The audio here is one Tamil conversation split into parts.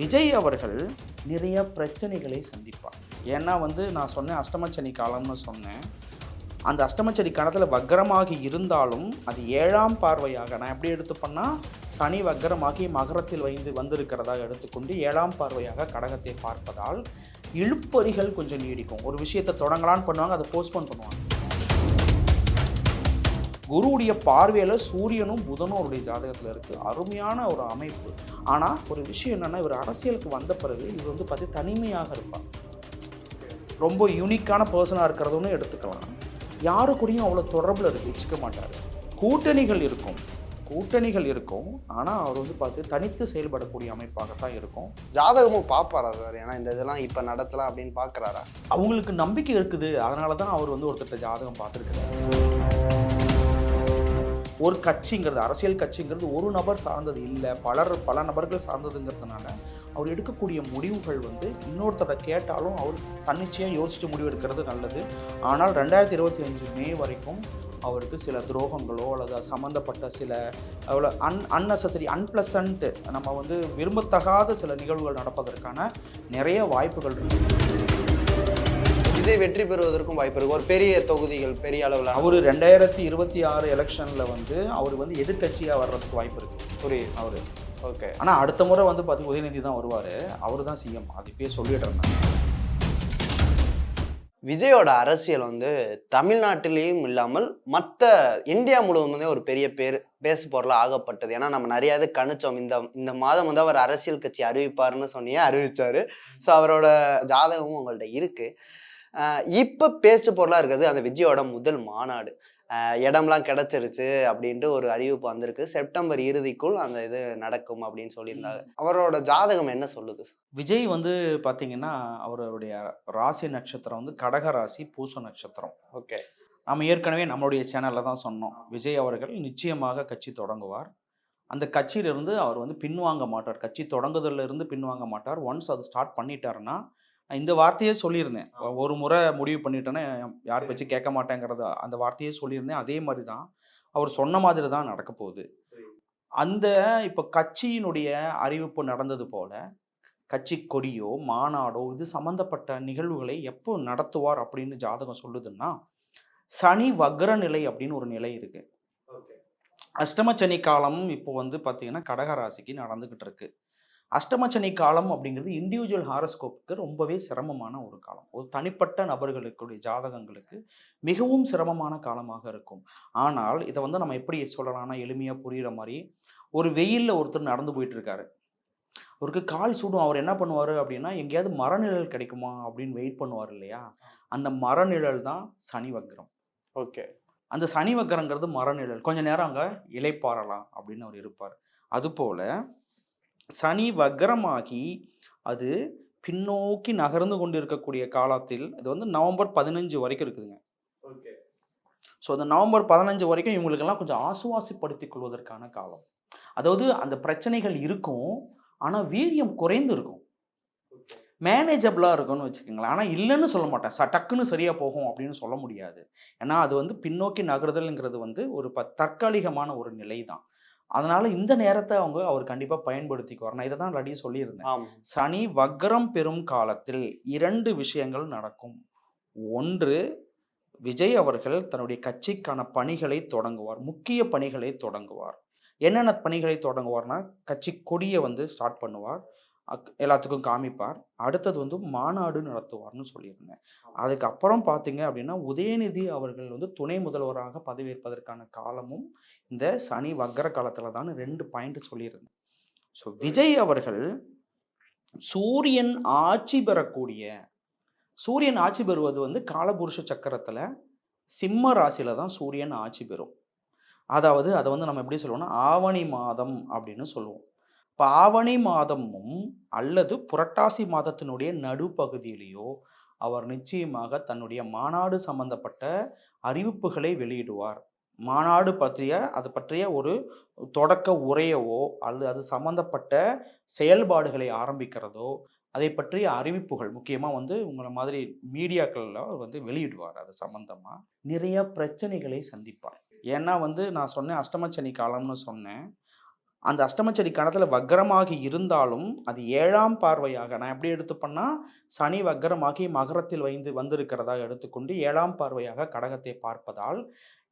விஜய் அவர்கள் நிறைய பிரச்சனைகளை சந்திப்பார். ஏன்னா வந்து நான் சொன்னேன் அஷ்டமச்சனி காலம்னு சொன்னேன். அந்த அஷ்டமச்சனி கணத்தில் வக்கரமாகி இருந்தாலும் அது ஏழாம் பார்வையாக நான் எப்படி எடுத்துப்பேன்னா சனி வக்கரமாகி மகரத்தில் வைந்து வந்திருக்கிறதாக எடுத்துக்கொண்டு ஏழாம் பார்வையாக கடகத்தை பார்ப்பதால் இழுப்பறிகள் கொஞ்சம் நீடிக்கும். ஒரு விஷயத்தை தொடங்கலான்னு பண்ணுவாங்க அதை போஸ்ட்போன் பண்ணுவாங்க. குருவுடைய பார்வையில் சூரியனும் புதனும் அவருடைய ஜாதகத்தில் இருக்குது அருமையான ஒரு அமைப்பு. ஆனால் ஒரு விஷயம் என்னென்னா இவர் அரசியலுக்கு வந்த பிறகு இவர் வந்து பார்த்து தனிமையாக இருப்பார். ரொம்ப யூனிக்கான பர்சனாக இருக்கிறதுன்னு எடுத்துக்கலாம். யாரு கூடயும் அவ்வளோ தொடர்பில் இருக்கு வச்சுக்க மாட்டார். கூட்டணிகள் இருக்கும். கூட்டணிகள் இருக்கும். ஆனால் அவர் வந்து பார்த்து தனித்து செயல்படக்கூடிய அமைப்பாகத்தான் இருக்கும். ஜாதகமும் பார்ப்பாரா சார்? ஏன்னா இந்த இதெல்லாம் இப்போ நடத்தலாம் அப்படின்னு பார்க்குறாரா அவங்களுக்கு நம்பிக்கை இருக்குது. அதனால தான் அவர் வந்து ஒருத்தர் ஜாதகம் பார்த்துருக்கிறார். ஒரு கட்சிங்கிறது அரசியல் கட்சிங்கிறது ஒரு நபர் சார்ந்தது இல்லை. பலர் பல நபர்கள் சார்ந்ததுங்கிறதுனால அவர் எடுக்கக்கூடிய முடிவுகள் வந்து இன்னொருத்தரை கேட்டாலும் அவர் தன்னிச்சையாக யோசித்து முடிவு எடுக்கிறது நல்லது. ஆனால் ரெண்டாயிரத்தி இருபத்தி அஞ்சு மே வரைக்கும் அவருக்கு சில துரோகங்களோ அல்லது சம்மந்தப்பட்ட சில அவ்வளோ அன் அன்னெசரி அன்பிளசன்ட்டு நம்ம வந்து விரும்பத்தகாத சில நிகழ்வுகள் நடப்பதற்கான நிறைய வாய்ப்புகள் இருக்குது விஜய் வெற்றி பெறுவதற்கும் வாய்ப்பு இருக்கு. ஒரு பெரிய தொகுதிகள் பெரிய அளவில். அவர் ரெண்டாயிரத்தி இருபத்தி ஆறு எலெக்ஷனில் வந்து அவர் வந்து எதிர்க்கட்சியாக வர்றதுக்கு வாய்ப்பு இருக்குது புரியுது. அவர். ஓகே. ஆனால் அடுத்த முறை வந்து பார்த்தீங்கன்னா உதயநிதி தான் வருவார். அவர் தான் சிஎம் அது இப்பயே சொல்லிடுறேன். விஜயோட அரசியல் வந்து தமிழ்நாட்டிலேயும் இல்லாமல் மற்ற இந்தியா முழுவதுமே ஒரு பெரிய பேர் பேசு பொருளாக ஆகப்பட்டது. ஏன்னா நம்ம நிறைய இது கணிச்சோம். இந்த இந்த மாதம் வந்து அவர் அரசியல் கட்சி அறிவிப்பாருன்னு சொன்னியே அறிவிச்சாரு. ஸோ அவரோட ஜாதகமும் உங்கள்ட்ட இருக்கு. ஆஹ் இப்ப பேச்சு பொருளாக இருக்கிறது அந்த விஜயோட முதல் மாநாடு. இடம்லாம் கிடைச்சிருச்சு அப்படின்ட்டு ஒரு அறிவிப்பு வந்திருக்கு. செப்டம்பர் இறுதிக்குள் அந்த இது நடக்கும் அப்படின்னு சொல்லியிருந்தாங்க. அவரோட ஜாதகம் என்ன சொல்லுது? விஜய் வந்து பார்த்தீங்கன்னா அவருடைய ராசி நட்சத்திரம் வந்து கடக ராசி பூச நட்சத்திரம். ஓகே. நம்ம ஏற்கனவே நம்மளுடைய சேனலில் தான் சொன்னோம். விஜய் அவர்கள் நிச்சயமாக கட்சி தொடங்குவார். அந்த கட்சியிலிருந்து அவர் வந்து பின்வாங்க மாட்டார். கட்சி தொடங்குதல்ல இருந்து பின்வாங்க மாட்டார். ஒன்ஸ் அது ஸ்டார்ட் பண்ணிட்டாருன்னா இந்த வார்த்தையே சொல்லியிருந்தேன். ஒரு முறை முடிவு பண்ணிட்டேன்னா யார் பேச்சு கேட்க மாட்டேங்கிறத அந்த வார்த்தையே சொல்லியிருந்தேன். அதே மாதிரி தான் அவர் சொன்ன மாதிரி தான் நடக்க போகுது. அந்த இப்போ கட்சியினுடைய அறிவிப்பு நடந்தது போல கட்சி கொடியோ மாநாடோ இது சம்பந்தப்பட்ட நிகழ்வுகளை எப்போ நடத்துவார் அப்படின்னு ஜாதகம் சொல்லுதுன்னா சனி வக்ர நிலை அப்படின்னு ஒரு நிலை இருக்கு. அஷ்டமச்சனி காலம் இப்போ வந்து பார்த்தீங்கன்னா கடக ராசிக்கு நடந்துகிட்டு இருக்கு. அஷ்டமச்சனி காலம் அப்படிங்கிறது இண்டிவிஜுவல் ஹாரோஸ்கோப்புக்கு ரொம்பவே சிரமமான ஒரு காலம். ஒரு தனிப்பட்ட நபர்களுக்குடைய ஜாதகங்களுக்கு மிகவும் சிரமமான காலமாக இருக்கும். ஆனால் இதை வந்து நம்ம எப்படி சொல்லலாம்னா எளிமையாக புரியுற மாதிரி ஒரு வெயிலில் ஒருத்தர் நடந்து போயிட்டு இருக்காரு அவருக்கு கால் சூடும். அவர் என்ன பண்ணுவார் அப்படின்னா எங்கேயாவது மரநிழல் கிடைக்குமா அப்படின்னு வெயிட் பண்ணுவார் இல்லையா? அந்த மரநிழல் தான் சனி வக்ரம். ஓகே. அந்த சனி வக்கரங்கிறது மரநிழல். கொஞ்ச நேரம் அங்கே இலைப்பாறலாம் அப்படின்னு அவர் இருப்பார். அதுபோல் சனி வக்கரமாகி அது பின்னோக்கி நகர்ந்து கொண்டு இருக்கக்கூடிய காலத்தில் இது வந்து நவம்பர் பதினஞ்சு வரைக்கும் இருக்குதுங்க. ஓகே. ஸோ அந்த நவம்பர் பதினஞ்சு வரைக்கும் இவங்களுக்கெல்லாம் கொஞ்சம் ஆசுவாசப்படுத்திக் கொள்வதற்கான காலம். அதாவது அந்த பிரச்சனைகள் இருக்கும் ஆனால் வீரியம் குறைந்து இருக்கும். மேனேஜபிளாக இருக்கும்னு வச்சுக்கோங்களேன். ஆனால் இல்லைன்னு சொல்ல மாட்டேன். ச டக்குன்னு சரியாக போகும் அப்படின்னு சொல்ல முடியாது. ஏன்னா அது வந்து பின்னோக்கி நகருதல்ங்கிறது வந்து ஒரு ப தற்காலிகமான ஒரு நிலை தான் அதனால இந்த நேரத்தை அவங்க அவர் கண்டிப்பாக பயன்படுத்திக்குவார். நான் இதை தான் ஆல்ரெடி சொல்லியிருந்தேன் சனி வக்ரம் பெறும் காலத்தில் இரண்டு விஷயங்கள் நடக்கும். ஒன்று விஜய் அவர்கள் தன்னுடைய கட்சிக்கான பணிகளை தொடங்குவார் முக்கிய பணிகளை தொடங்குவார். என்னென்ன பணிகளை தொடங்குவார்னா கட்சி கொடியை வந்து ஸ்டார்ட் பண்ணுவார். அக்- எல்லாத்துக்கும் காமிப்பார். அடுத்தது வந்து மாநாடு நடத்துவார்னு சொல்லியிருந்தேன். அதுக்கப்புறம் பார்த்தீங்க அப்படின்னா உதயநிதி அவர்கள் வந்து துணை முதல்வராக பதவியேற்பதற்கான காலமும் இந்த சனி வக்கர காலத்தில் தான் ரெண்டு பாயிண்ட் சொல்லியிருந்தேன். ஸோ விஜய் அவர்கள் சூரியன் ஆட்சி பெறக்கூடிய சூரியன் ஆட்சி பெறுவது வந்து காலபுருஷ சக்கரத்தில் சிம்ம ராசியில தான் சூரியன் ஆட்சி பெறும். அதாவது அதை வந்து நம்ம எப்படி சொல்லுவோம்னா ஆவணி மாதம் அப்படின்னு சொல்லுவோம். இப்போ ஆவணி மாதமும் அல்லது புரட்டாசி மாதத்தினுடைய நடுப்பகுதியிலேயோ அவர் நிச்சயமாக தன்னுடைய மாநாடு சம்பந்தப்பட்ட அறிவிப்புகளை வெளியிடுவார். மாநாடு பற்றிய அது பற்றிய ஒரு தொடக்க உரையவோ அல்லது அது சம்பந்தப்பட்ட செயல்பாடுகளை ஆரம்பிக்கிறதோ அதை பற்றிய அறிவிப்புகள் முக்கியமாக வந்து உங்களை மாதிரி மீடியாக்கள்ல வந்து வெளியிடுவார் அது சம்பந்தமாக நிறைய பிரச்சனைகளை சந்திப்பார். ஏன்னா வந்து நான் சொன்னேன் அஷ்டமச்சனி காலம்னு சொன்னேன். அந்த அஷ்டமச்சரி கணத்துல வக்ரமாகி இருந்தாலும் அது ஏழாம் பார்வையாக நான் எப்படி எடுத்துப்பேன்னா சனி வக்ரமாகி மகரத்தில் வைந்து வந்திருக்கிறதாக எடுத்துக்கொண்டு ஏழாம் பார்வையாக கடகத்தை பார்ப்பதால்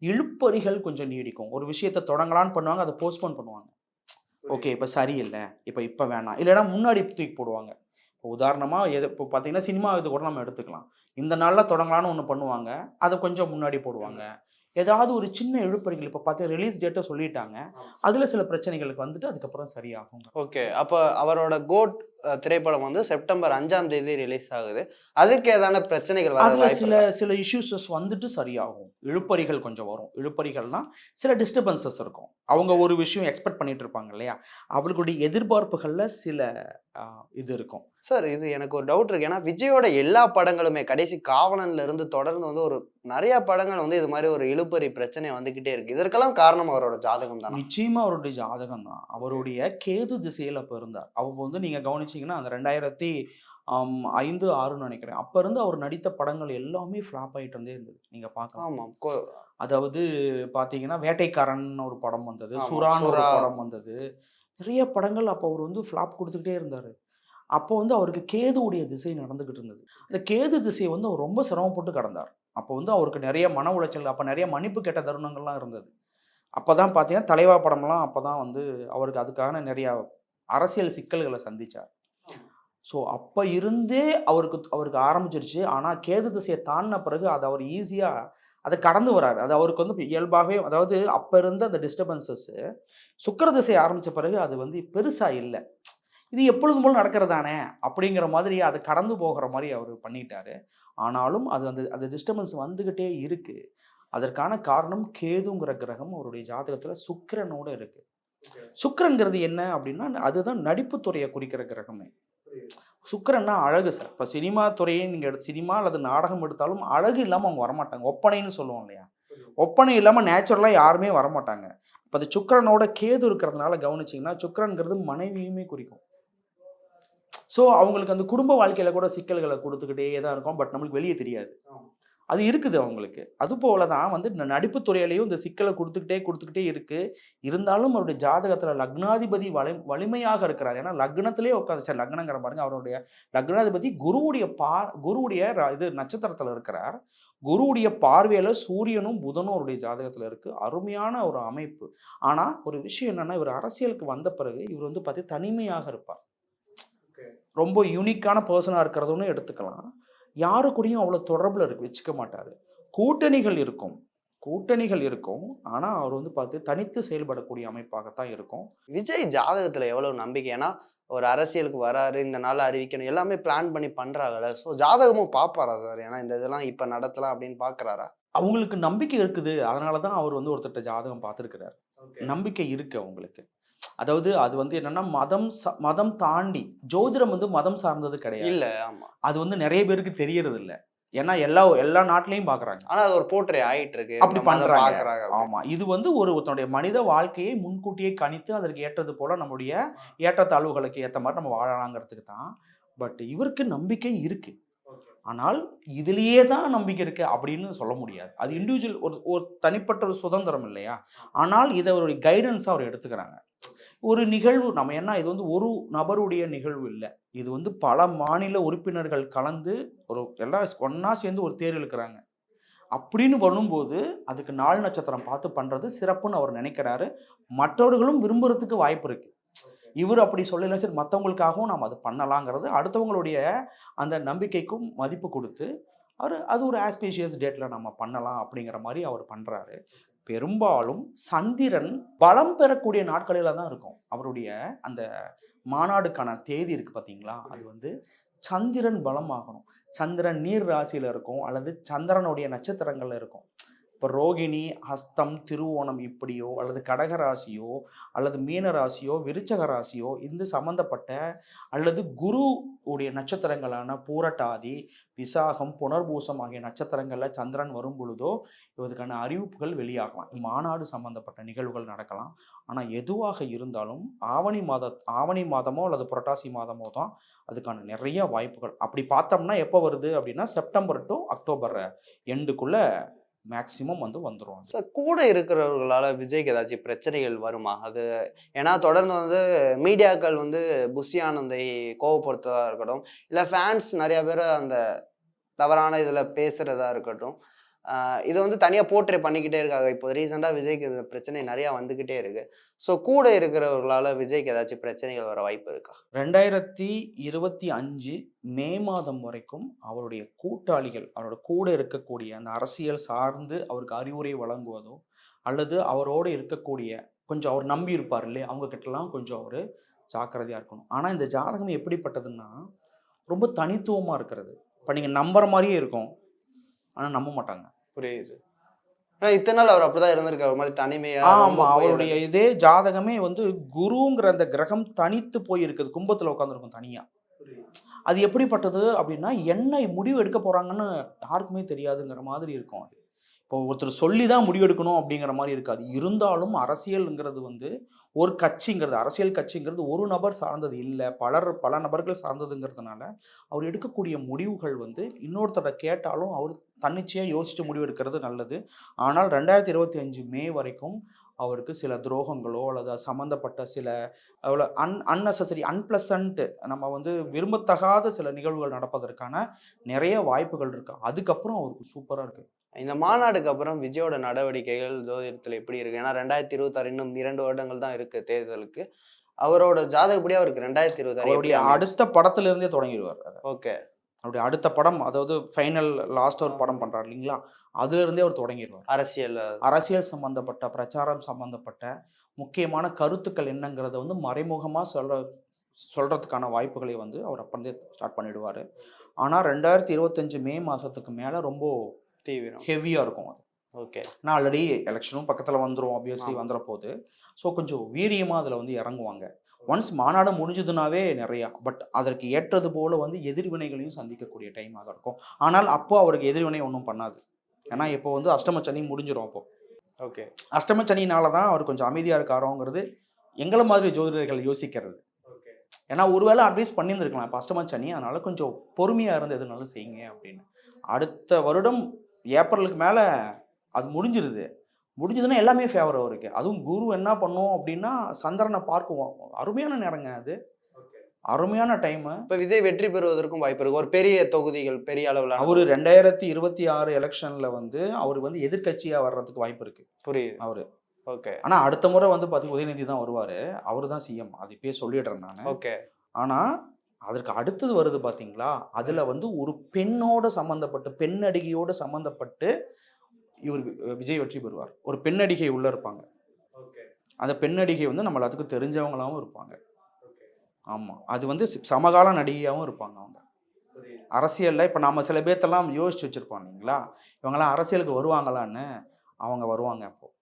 இழுப்பறிகள் கொஞ்சம் நீடிக்கும். ஒரு விஷயத்தை தொடங்கலான்னு பண்ணுவாங்க அதை போஸ்ட்போன் பண்ணுவாங்க. ஓகே இப்போ சரியில்லை. இப்போ இப்போ வேணாம். இல்லைன்னா முன்னாடி தூக்கி போடுவாங்க. இப்போ உதாரணமாக எது இப்போ பார்த்தீங்கன்னா சினிமா இது கூட நம்ம எடுத்துக்கலாம். இந்த நாளில் தொடங்கலான்னு ஒன்று பண்ணுவாங்க. அதை கொஞ்சம் முன்னாடி போடுவாங்க. ஏதாவது ஒரு சின்ன இழுப்பறிகள் இப்போ பார்த்து ரிலீஸ் டேட்டை சொல்லிட்டாங்க. அதில் சில பிரச்சனைகளுக்கு வந்துட்டு அதுக்கப்புறம் சரியாகும் ஓகே அப்போ அவரோட கோட் திரைப்படம் வந்து செப்டம்பர் அஞ்சாம் தேதி ரிலீஸ் ஆகுது. அதுக்கு ஏதான பிரச்சனைகள் அதில் சில? சில இஷ்யூஸஸ் வந்துட்டு சரியாகும். இழுப்பறிகள் கொஞ்சம் வரும். இழுப்பறிகள்னா சில டிஸ்டர்பன்சஸ் இருக்கும். அவங்க ஒரு விஷயம் எக்ஸ்பெக்ட் பண்ணிட்டு இருப்பாங்க இல்லையா? அவர்களுடைய எதிர்பார்ப்புகளில் சில இது இருக்கும். சார் இது எனக்கு ஒரு டவுட் இருக்கு. ஏன்னா விஜயோட எல்லா படங்களுமே கடைசி காவலன்ல இருந்து தொடர்ந்து வந்து ஒரு நிறைய படங்கள் வந்து இது மாதிரி ஒரு இழுபறி பிரச்சனை வந்துகிட்டே இருக்கு. இதற்கெல்லாம் காரணம் அவரோட ஜாதகம் தானே? நிச்சயமா அவருடைய ஜாதகம் தான் அவருடைய கேது திசையில் அப்போ இருந்தார். அவங்க வந்து நீங்கள் கவனிச்சீங்கன்னா அந்த ரெண்டாயிரத்தி ஐந்து ஆறுன்னு நினைக்கிறேன். அப்போ இருந்து அவர் நடித்த படங்கள் எல்லாமே ஃப்ளாப் ஆகிட்டு இருந்தே இருந்தது. நீங்கள் பார்க்கலாம். ஆமாம் அதாவது பார்த்தீங்கன்னா வேட்டைக்காரன் ஒரு படம் வந்தது. சுறான்னு ஒரு. படம் வந்தது. நிறைய படங்கள் அப்போ அவர் வந்து ஃப்ளாப் கொடுத்துக்கிட்டே இருந்தார். அப்போ வந்து அவருக்கு கேதுவுடைய திசை நடந்துக்கிட்டு இருந்தது. அந்த கேது திசையை வந்து அவர் ரொம்ப சிரமப்பட்டு கடந்தார். அப்போ வந்து அவருக்கு நிறைய மன உளைச்சல் அப்போ நிறைய மன்னிப்பு கேட்ட தருணங்கள்லாம் இருந்தது. அப்போ தான் பார்த்தீங்கன்னா தலைவா படம்லாம் அப்போ தான் வந்து அவருக்கு அதுக்கான நிறையா அரசியல் சிக்கல்களை சந்திச்சார். ஸோ அப்போ இருந்தே அவருக்கு அவருக்கு ஆரம்பிச்சிருச்சு. ஆனால் கேது திசையை தாண்டின பிறகு அதை அவர் ஈஸியாக அதை கடந்து வராரு. அது அவருக்கு வந்து இயல்பாகவே அதாவது அப்போ இருந்த அந்த டிஸ்டர்பன்சஸ்ஸு சுக்கிர திசை ஆரம்பித்த பிறகு அது வந்து பெருசாக இல்லை. இது எப்பொழுதும் போல நடக்கிறதானே? அப்படிங்கிற மாதிரி அதை கடந்து போகிற மாதிரி அவர் பண்ணிட்டாரு. ஆனாலும் அது அந்த அந்த டிஸ்டர்பன்ஸ் வந்துக்கிட்டே இருக்கு. அதற்கான காரணம் கேதுங்கிற கிரகம் அவருடைய ஜாதகத்தில் சுக்கிரனோட இருக்கு. சுக்கிரன்கிறது என்ன அப்படின்னா அதுதான் நடிப்புத் துறையை குறிக்கிற கிரகமே. சுக்கிரன்னா அழகு சார். இப்போ சினிமா துறையை நீங்கள் எடுத்து சினிமா அல்லது நாடகம் எடுத்தாலும் அழகு இல்லாமல் அவங்க வரமாட்டாங்க. ஒப்பனைன்னு சொல்லுவோம் இல்லையா? ஒப்பனை இல்லாமல் நேச்சுரலாக யாருமே வரமாட்டாங்க. இப்போ அது சுக்கிரனோட கேது இருக்கிறதுனால கவனிச்சிங்கன்னா சுக்கிரன்கிறது மனைவியுமே குறிக்கும். ஸோ அவங்களுக்கு அந்த குடும்ப வாழ்க்கையில் கூட சிக்கல்களை கொடுத்துக்கிட்டே தான் இருக்கும். பட் நம்மளுக்கு வெளியே தெரியாது. அது இருக்குது அவங்களுக்கு. அது போல தான் வந்து இந்த நடிப்புத் துறையிலையும் இந்த சிக்கலை கொடுத்துக்கிட்டே கொடுத்துக்கிட்டே இருக்கு. இருந்தாலும் அவருடைய ஜாதகத்தில் லக்னாதிபதி வலி வலிமையாக இருக்கிறார். ஏன்னா லக்னத்திலே உட்காந்து சரி லக்னங்கிற பாருங்க அவருடைய லக்னாதிபதி குருவுடைய பா குருவுடைய இது நட்சத்திரத்தில் இருக்கிறார். குருவுடைய பார்வையில் சூரியனும் புதனும் அவருடைய ஜாதகத்தில் இருக்கு. அருமையான ஒரு அமைப்பு. ஆனால் ஒரு விஷயம் என்னன்னா இவர் அரசியலுக்கு வந்த பிறகு இவர் வந்து பார்த்து தனிமையாக இருப்பார். ரொம்ப யூனிக்கான பர்சனாக இருக்கிறதுன்னு எடுத்துக்கலாம். யாரு கூடயும் அவ்வளோ தொடர்பில் இருக்கு வச்சுக்க மாட்டார். கூட்டணிகள் இருக்கும். கூட்டணிகள் இருக்கும். ஆனால் அவர் வந்து பார்த்து தனித்து செயல்படக்கூடிய அமைப்பாகத்தான் இருக்கும். விஜய் ஜாதகத்துல எவ்வளவு நம்பிக்கை ஏன்னா ஒரு அரசியலுக்கு வராரு இந்த நாள் அறிவிக்கணும் எல்லாமே பிளான் பண்ணி பண்றாங்கல்ல. ஸோ ஜாதகமும் பார்ப்பாரா சார் ஏன்னா இந்த இதெல்லாம் இப்ப நடத்தலாம் அப்படின்னு பாக்குறாரா அவங்களுக்கு நம்பிக்கை இருக்குது. அதனால தான் அவர் வந்து ஒருத்தட்ட ஜாதகம் பார்த்துருக்கிறார். நம்பிக்கை இருக்கு அவங்களுக்கு. அதாவது அது வந்து என்னன்னா மதம் மதம் தாண்டி ஜோதிடம் வந்து மதம் சார்ந்தது கிடையாது. இல்ல ஆமா. அது வந்து நிறைய பேருக்கு தெரியறது இல்ல ஏன்னா எல்லா எல்லா நாட்டிலையும் பார்க்கறாங்க ஆனா அது ஒரு போர்ட்ரே ஆயிட்டு இருக்கு அப்படி பண்றாங்க. பாக்குறாங்க ஆமா. இது வந்து ஒரு ஒருத்தனுடைய மனித வாழ்க்கையை முன்கூட்டியே கணித்து அதற்கு ஏற்றது போல நம்முடைய ஏற்றத்தாழ்வுகளுக்கு ஏற்ற மாதிரி நம்ம வாழலாங்கிறதுக்கு தான். பட் இவருக்கு நம்பிக்கை இருக்கு. ஆனால் இதுலயே தான் நம்பிக்கை இருக்கு அப்படின்னு சொல்ல முடியாது. அது இண்டிவிஜுவல் ஒரு ஒரு தனிப்பட்ட ஒரு சுதந்திரம் இல்லையா? ஆனால் இதை அவருடைய கைடன்ஸாக அவர் எடுத்துக்கிறாங்க. ஒரு நிகழ்வு நம்ம என்ன இது வந்து ஒரு நபருடைய நிகழ்வு இல்லை. இது வந்து பல மாநில உறுப்பினர்கள் கலந்து ஒரு எல்லாம் ஒன்றா சேர்ந்து ஒரு தேர் இழுக்கிறாங்க. அப்படின்னு பண்ணும்போது அதுக்கு நாள் நட்சத்திரம் பார்த்து பண்றது சிறப்புன்னு அவர் நினைக்கிறாரு. மற்றவர்களும் விரும்புறதுக்கு வாய்ப்பு இருக்கு. இவர் அப்படி சொல்லல சரி மற்றவங்களுக்காகவும் நாம் அது பண்ணலாங்கிறது அடுத்தவங்களுடைய அந்த நம்பிக்கைக்கும் மதிப்பு கொடுத்து அவர் அது ஒரு ஆஸ்பீஷியஸ் டேட்டில் நம்ம பண்ணலாம் அப்படிங்கிற மாதிரி அவர் பண்ணுறாரு பெரும்பாலும் சந்திரன் பலம் பெறக்கூடிய நாட்களில் தான் இருக்கும். அவருடைய அந்த மாநாடுக்கான தேதி இருக்குது பார்த்தீங்களா அது வந்து சந்திரன் பலமாகணும் சந்திரன் நீர் ராசியில் இருக்கும் அல்லது சந்திரனுடைய நட்சத்திரங்கள்ல இருக்கும். இப்போ ரோகிணி ஹஸ்தம் திருவோணம் இப்படியோ அல்லது கடக ராசியோ அல்லது மீன ராசியோ விருச்சக ராசியோ இந்த சம்பந்தப்பட்ட அல்லது குரு உடைய நட்சத்திரங்களான பூரட்டாதி விசாகம் புனர்பூசம் ஆகிய நட்சத்திரங்களில் சந்திரன் வரும் பொழுதோ இதுக்கான அறிவிப்புகள் வெளியாகலாம். மாநாடு சம்பந்தப்பட்ட நிகழ்வுகள் நடக்கலாம். ஆனால் எதுவாக இருந்தாலும் ஆவணி மாத ஆவணி மாதமோ அல்லது புரட்டாசி மாதமோ தான் அதுக்கான நிறைய வாய்ப்புகள். அப்படி பார்த்தோம்னா எப்போ வருது அப்படின்னா செப்டம்பர் டு அக்டோபர் எண்டுக்குள்ளே மேக்சிமம் வந்து வந்துடும் சார் கூட இருக்கிறவர்களால் விஜய்க்கு ஏதாச்சும் பிரச்சனைகள் வருமா? அது ஏன்னா தொடர்ந்து வந்து மீடியாக்கள் வந்து புஷி ஆனந்தை கோவப்படுத்துவதாக இருக்கட்டும் இல்லை ஃபேன்ஸ் நிறையா பேர் அந்த தவறான இதில் பேசுகிறதா இருக்கட்டும் இதை வந்து தனியாக போர்ட்ரே பண்ணிக்கிட்டே இருக்காங்க. இப்போ ரீசெண்டாக விஜய்க்கு இந்த பிரச்சனை நிறையா வந்துக்கிட்டே இருக்கு. ஸோ கூட இருக்கிறவர்களால் விஜய்க்கு ஏதாச்சும் பிரச்சனைகள் வர வாய்ப்பு இருக்கா? ரெண்டாயிரத்தி இருபத்தி அஞ்சு மே மாதம் வரைக்கும் அவருடைய கூட்டாளிகள் அவரோட கூட இருக்கக்கூடிய அந்த அரசியல் சார்ந்து அவருக்கு அறிவுரை வழங்குவதோ அல்லது அவரோடு இருக்கக்கூடிய கொஞ்சம் அவர் நம்பி இருப்பார் இல்லையா? அவங்க கிட்டலாம் கொஞ்சம் அவர் ஜாக்கிரதையாக இருக்கணும். ஆனால் இந்த ஜாதகம் எப்படிப்பட்டதுன்னா ரொம்ப தனித்துவமாக இருக்கிறது. இப்போ நீங்கள் நம்புற மாதிரியே இருக்கும். ஆனால் நம்ப மாட்டாங்க. புரியுது. ஆனால் இத்தனை நாள் அவர் அப்படிதான் இருந்திருக்காரு. ஒரு மாதிரி தனிமையா ரொம்ப ஆமா போய் அவருடைய இதே ஜாதகமே வந்து குருங்கிற அந்த கிரகம் தனித்து போய் இருக்குது கும்பத்துல உட்காந்துருக்கும் தனியா. அது எப்படிப்பட்டது அப்படின்னா என்ன முடிவு எடுக்க போறாங்கன்னு யாருக்குமே தெரியாதுங்கிற மாதிரி இருக்கும் அது. இப்போ ஒருத்தர் சொல்லி தான் முடிவெடுக்கணும் அப்படிங்கிற மாதிரி இருக்காது. இருந்தாலும் அரசியல்ங்கிறது வந்து ஒரு கட்சிங்கிறது அரசியல் கட்சிங்கிறது ஒரு நபர் சார்ந்தது இல்லை. பலர் பல நபர்கள் சார்ந்ததுங்கிறதுனால அவர் எடுக்கக்கூடிய முடிவுகள் வந்து இன்னொருத்தரை கேட்டாலும் அவர் தன்னிச்சையாக யோசித்து முடிவெடுக்கிறது நல்லது. ஆனால் ரெண்டாயிரத்தி இருபத்தி அஞ்சு மே வரைக்கும் அவருக்கு சில துரோகங்களோ அல்லது சம்மந்தப்பட்ட சில அவ்வளோ அன் அன்னெசரி அன்பிளசன்ட்டு நம்ம வந்து விரும்பத்தகாத சில நிகழ்வுகள் நடப்பதற்கான நிறைய வாய்ப்புகள் இருக்குது அதுக்கப்புறம் அவருக்கு சூப்பராக இருக்குது இந்த மாநாடுக்கு அப்புறம் விஜயோட நடவடிக்கைகள் ஜோதிடத்தில் எப்படி இருக்கு? ஏன்னா ரெண்டாயிரத்தி இருபத்தாறு இன்னும் இரண்டு வருடங்கள் தான் இருக்கு தேர்தலுக்கு. அவரோட ஜாதகப்படி அவருக்கு ரெண்டாயிரத்தி அவருடைய இருபத்தாறு அடுத்த படத்துல இருந்தே தொடங்கிடுவார். ஓகே. அவருடைய அடுத்த படம் அதாவது ஃபைனல் லாஸ்ட் ஒரு படம் பண்றாரு இல்லைங்களா? அதுல இருந்தே அவர் தொடங்கிடுவார். அரசியல் அரசியல் சம்பந்தப்பட்ட பிரச்சாரம் சம்பந்தப்பட்ட முக்கியமான கருத்துக்கள் என்னங்கிறத வந்து மறைமுகமாக சொல்ற சொல்றதுக்கான வாய்ப்புகளை வந்து அவர் அப்பந்தே ஸ்டார்ட் பண்ணிடுவார். ஆனால் ரெண்டாயிரத்தி இருபத்தஞ்சு மே மாதத்துக்கு மேலே ரொம்ப தீவிரம் ஹெவியாக இருக்கும் அது. ஓகே நான் ஆல்ரெடி எலெக்ஷனும் பக்கத்தில் வந்துடும் ஆப்வியஸ்லி. வந்துற போது ஸோ கொஞ்சம் வீரியமாக அதில் வந்து இறங்குவாங்க. ஒன்ஸ் மாநாடு முடிஞ்சதுனாவே நிறையா பட் அதற்கு ஏற்றது போல வந்து எதிர்வினைகளையும் சந்திக்கக்கூடிய டைமாக இருக்கும். ஆனால் அப்போ அவருக்கு எதிர்வினை ஒன்றும் பண்ணாது. ஏன்னா இப்போ வந்து அஷ்டம சனி முடிஞ்சிடும் அப்போ. ஓகே அஷ்டம சனினால தான் அவர் கொஞ்சம் அமைதியாக இருக்காரோங்கிறது எங்களை மாதிரி ஜோதிடர்கள் யோசிக்கிறது. ஏன்னா ஒருவேளை அட்வைஸ் பண்ணியிருந்திருக்கலாம். இப்போ அஷ்டம சனி அதனால கொஞ்சம் பொறுமையாக இருந்து எதுனாலும் செய்யுங்க அப்படின்னு. அடுத்த வருடம் ஏப்ரலுக்கு மேலே அது முடிஞ்சிருது. முடிஞ்சதுன்னா எல்லாமே ஃபேவர் அவருக்கு. அதுவும் குரு என்ன பண்ணும் அப்படின்னா சந்திரனை பார்க்குவோம். அருமையான நேரங்க அது. அருமையான டைமு இப்போ விஜய் வெற்றி பெறுவதற்கும் வாய்ப்பு இருக்கு. ஒரு பெரிய தொகுதிகள் பெரிய அளவில் அவர் ரெண்டாயிரத்தி இருபத்தி ஆறு எலெக்ஷனில் வந்து அவர் வந்து எதிர்க்கட்சியாக வர்றதுக்கு வாய்ப்பு இருக்கு. புரியுது. அவரு. ஓகே ஆனால் அடுத்த முறை வந்து பார்த்து உதயநிதி தான் வருவார். அவர் தான் சிஎம் அது இப்பயே சொல்லிடுறேன் நான். ஓகே ஆனால் அதற்கு அடுத்தது வருது பார்த்தீங்களா அதில் வந்து ஒரு பெண்ணோட சம்மந்தப்பட்டு பெண் நடிகையோட சம்மந்தப்பட்டு இவர் விஜய் வெற்றி பெறுவார். ஒரு பெண் நடிகை உள்ளே இருப்பாங்க. அந்த பெண் நடிகை வந்து நம்ம எல்லாத்துக்கும் தெரிஞ்சவங்களாவும் இருப்பாங்க. ஆமாம் அது வந்து சமகால நடிகையாகவும் இருப்பாங்க அவங்க. அரசியலில் இப்போ நம்ம சில பேர்த்தெல்லாம் யோசிச்சு வச்சுருப்போம் இல்லைங்களா? இவங்கெல்லாம் அரசியலுக்கு வருவாங்களான்னு? அவங்க வருவாங்க.